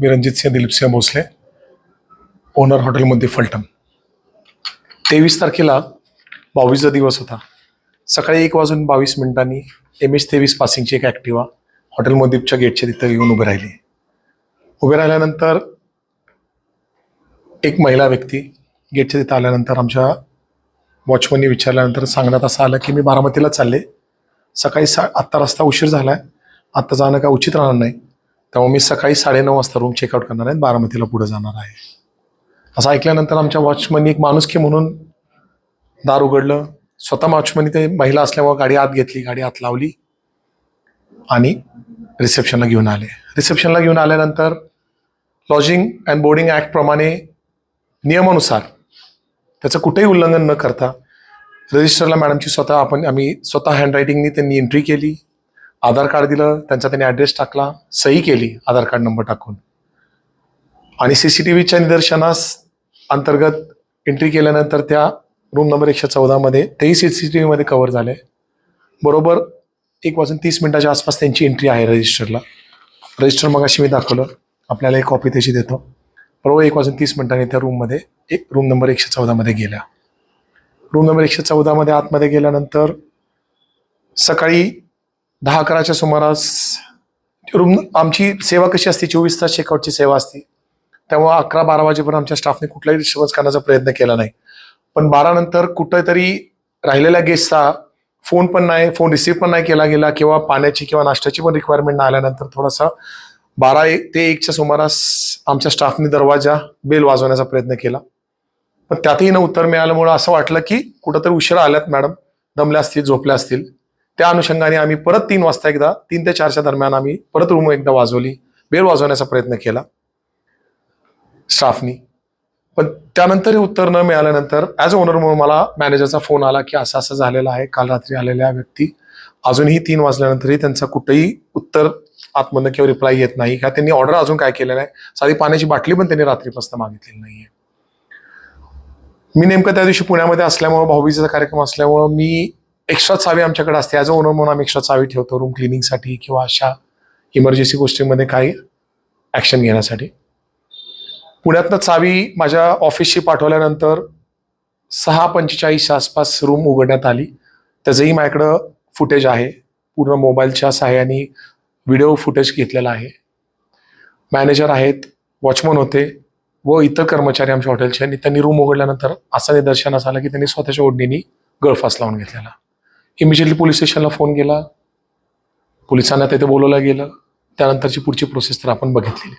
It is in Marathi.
मी रणजित रणजितसिंह दिलीपसिंह भोसले ओनर हॉटेलमध्ये फलटण. तेवीस तारखेला बावीसचा दिवस होता. सकाळी एक वाजून बावीस मिनिटांनी एम एच तेवीस पासिंगची एक ॲक्टिवा हॉटेल गेटच्या तिथं येऊन उभी राहिली. उभे राहिल्यानंतर एक महिला व्यक्ती गेटच्या तिथं आल्यानंतर आमच्या वॉचमननी विचारल्यानंतर सांगण्यात असं आलं की मी बारामतीला चालले. सकाळी सा आत्ता रस्ता उशीर झाला आहे आत्ता जाणं काय उचित राहणार नाही. त्यामुळे मी सकाळी साडेनऊ वाजता रूम चेकआउट करणार आहे बारामतीला पुढे जाणार आहे. असं ऐकल्यानंतर आमच्या वॉचमननी एक माणुसकी म्हणून दार उघडलं. स्वतः वॉचमनी ते महिला असल्यामुळे गाडी आत घेतली गाडी आत लावली आणि रिसेप्शनला घेऊन आले. रिसेप्शनला घेऊन आल्यानंतर लॉजिंग अँड बोर्डिंग ॲक्टप्रमाणे नियमानुसार त्याचं कुठेही उल्लंघन न करता रजिस्टरला मॅडमची स्वतः आपण आम्ही स्वतः हँडरायटिंगनी त्यांनी एंट्री केली. आधार कार्ड दिलं त्यांचा त्यांनी ॲड्रेस टाकला सही केली आधार कार्ड नंबर टाकून. आणि सी सी टी व्हीच्या निदर्शनास अंतर्गत एंट्री केल्यानंतर त्या रूम नंबर एकशे चौदामध्ये तेही सी सी टी व्हीमध्ये कव्हर झाले. बरोबर एक वाजून तीस मिनिटाच्या आसपास त्यांची एंट्री आहे रजिस्टरला रजिस्टर मग अशी मी दाखवलं. आपल्याला एक कॉपी त्याची देतो. बरोबर एक वाजून तीस मिनिटांनी त्या रूममध्ये एक रूम नंबर एकशे चौदामध्ये गेल्या. रूम नंबर एकशे चौदामध्ये आतमध्ये गेल्यानंतर सकाळी दहा अकराच्या सुमारास रूम आमची सेवा कशी असते? चोवीस तास चेकआउटची सेवा असते. तेव्हा अकरा बारा वाजेपर्यंत आमच्या स्टाफने कुठलाही डिस्टर्बन्स करण्याचा प्रयत्न केला नाही. पण बारा नंतर कुठेतरी राहिलेल्या गेस्टचा फोन पण नाही फोन रिसीव्ह पण नाही केला गेला किंवा पाण्याची किंवा नाश्त्याची पण रिक्वायरमेंट नाही आल्यानंतर थोडासा बारा एक ते एकच्या सुमारास आमच्या स्टाफने दरवाजा बेल वाजवण्याचा प्रयत्न केला. पण त्यातही न उत्तर मिळाल्यामुळं असं वाटलं की कुठंतरी उशिरा आल्यात मॅडम. दमल्या असतील झोपल्या असतील. त्या अनुषंगाने आम्ही परत तीन वाजता एकदा तीन ते चारच्या दरम्यान आम्ही परत रूम एकदा वाजवली बेल वाजवण्याचा प्रयत्न केला. स्टाफनी. पण त्यानंतरही उत्तर न मिळाल्यानंतर ॲज ओनर म्हणून मला मॅनेजरचा फोन आला की असं असं झालेलं आहे काल रात्री आलेल्या व्यक्ती अजूनही तीन वाजल्यानंतरही त्यांचा कुठेही उत्तर आतमधनं किंवा रिप्लाय येत नाही. का त्यांनी ऑर्डर अजून काय केलेलं आहे साधी पाण्याची बाटली पण त्यांनी रात्रीपासून मागितलेली नाहीये. मी नेमकं त्या दिवशी पुण्यामध्ये असल्यामुळं भाऊबीजेचा कार्यक्रम असल्यामुळं मी एक्स्ट्रा चावी आमच्याकडे असते. ॲज अ ओनर म्हणून आम्ही एक्स्ट्रा चावी ठेवतो रूम क्लिनिंगसाठी किंवा अशा इमर्जन्सी गोष्टींमध्ये काही ॲक्शन घेण्यासाठी. पुण्यातनं चावी माझ्या ऑफिसशी पाठवल्यानंतर सहा पंचेचाळीसच्या आसपास रूम उघडण्यात आली. त्याचंही माझ्याकडं फुटेज आहे. पूर्ण मोबाईलच्या सहाय्याने व्हिडिओ फुटेज घेतलेला आहे. मॅनेजर आहेत वॉचमन होते व इतर कर्मचारी आमच्या हॉटेलचे आणि त्यांनी रूम उघडल्यानंतर असं निदर्शनास आलं की त्यांनी स्वतःच्या ओढणीने गळफास लावून घेतलेला. इमिजिएटली पोलीस स्टेशनला फोन केला. पोलिसांना तिथे बोलवलं गेलं. त्यानंतरची पुढची प्रोसेस तर आपण बघितलेली